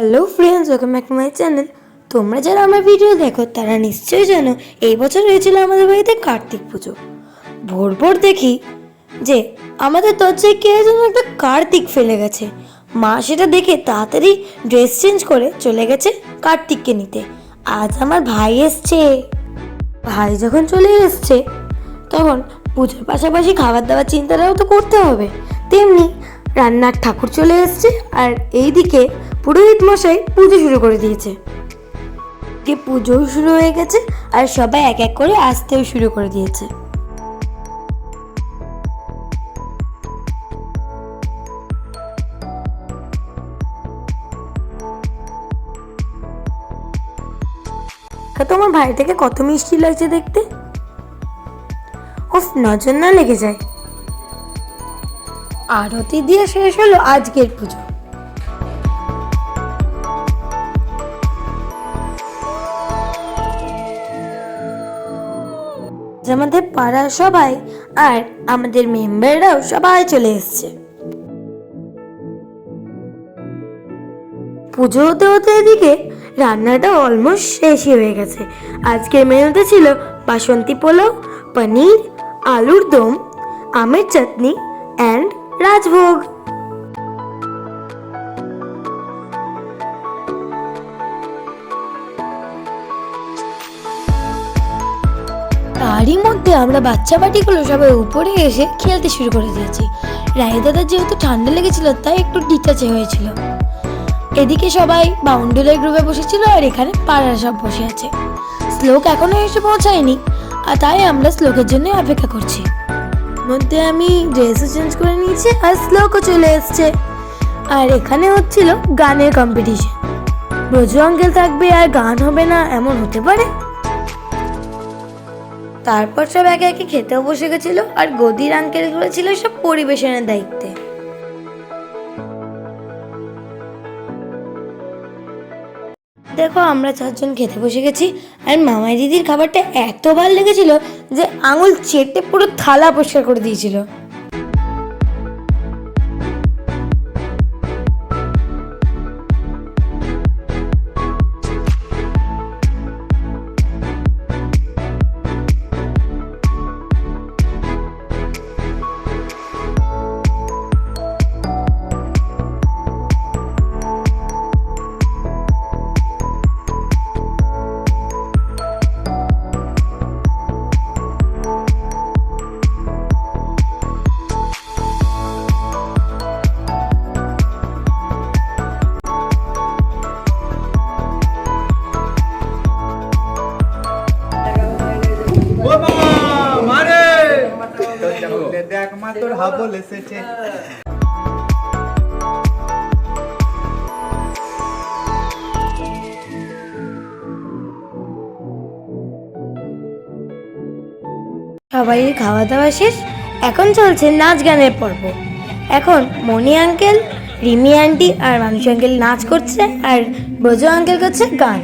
Hello friends welcome back to my channel তোমরা যারা আমার ভিডিও দেখো, তারা নিশ্চয়ই জানো, এই বছর হয়েছিল আমাদের বাড়িতে কার্তিক পুজো। ভোর ভোর দেখি যে আমাদের দরজায় কে যেন একটা কার্তিক ফেলে গেছে। মা সেটা দেখে তাড়াতাড়ি ড্রেস চেঞ্জ করে চলে গেছে কার্তিককে নিতে। আজ আমার ভাই এসছে। ভাই যখন চলে এসছে, তখন পুজোর পাশাপাশি খাবার দাবার চিন্তাটাও তো করতে হবে। তেমনি রান্নার ঠাকুর চলে এসছে আর এইদিকে পুরোহিত মশাই পুজো শুরু করে দিয়েছে। যে পুজোও শুরু হয়ে গেছে আর সবাই এক এক করে আসতেও শুরু করে দিয়েছে। তোমার ভাইটাকে কত মিষ্টি লাগছে দেখতে? উফ, নজর না লেগে যায়। আরতি দিয়ে শেষ হলো আজকের পুজো। আমাদের পাড়ার সবাই আর আমাদের মেম্বাররাও সবাই চলে এসছে। পুজো হতে হতে এদিকে রান্নাটা অলমোস্ট শেষই হয়ে গেছে। আজকের মেনুতে ছিল বাসন্তী পোলাও, পনির, আলুর দম, আমের চাটনি অ্যান্ড রাজভোগ। তারই মধ্যে আমরা বাচ্চা বাটিগুলো সবাই উপরে এসে খেলতে শুরু করে দিয়েছি। রায় দাদার যেহেতু ঠান্ডা লেগেছিল, তাই একটু ডিটাচে হয়েছিল। এদিকে সবাই বাউন্ডুলের গ্রুপে বসেছিল আর এখানে পাড়ার সব বসে আছে। শ্লোক এখনও এসে পৌঁছায়নি, আর তাই আমরা শ্লোকের জন্য অপেক্ষা করছি। মধ্যে আমি ড্রেসও চেঞ্জ করে নিয়েছি আর স্লোকও চলে এসছে। আর এখানে হচ্ছিল গানের কম্পিটিশন ব্রজ অঙ্কেল থাকবে আর গান হবে না, এমন হতে পারে? তারপর সব একে একে খেতেও বসে গেছিল আর গদির আঙ্কেলগুলো ছিল সব পরিবেশনের দায়িত্বে। দেখো, আমরা চারজন খেতে বসে গেছি, আর মামাই দিদির খাবারটা এত ভালো লেগেছিল যে আঙুল চেটে পুরো থালা পরিষ্কার করে দিয়েছিল। মা তোর হাবল এসেছে। সবাই খাওয়া দাওয়া শেষ। এখন চলছে নাচ গানের পর্ব। এখন মনি আঙ্কেল রিমি আন্টি আর মানুষ আঙ্কেল নাচ করছে আর ব্রজ আঙ্কেল করছে গান।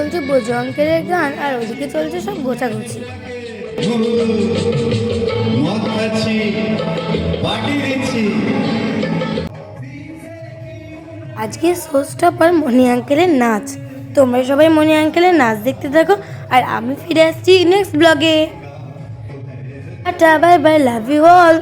চলছে আঙ্কেলের গান আর ওদিকে চলছে সব গোছাগুছি। আজকে শোস্টপার মণি আঙ্কেলের নাচ। তোমরা সবাই মনি আঙ্কেলের নাচ দেখতে থাকো আর আমি ফিরে আসছি নেক্সট ব্লগে tata bye bye love you all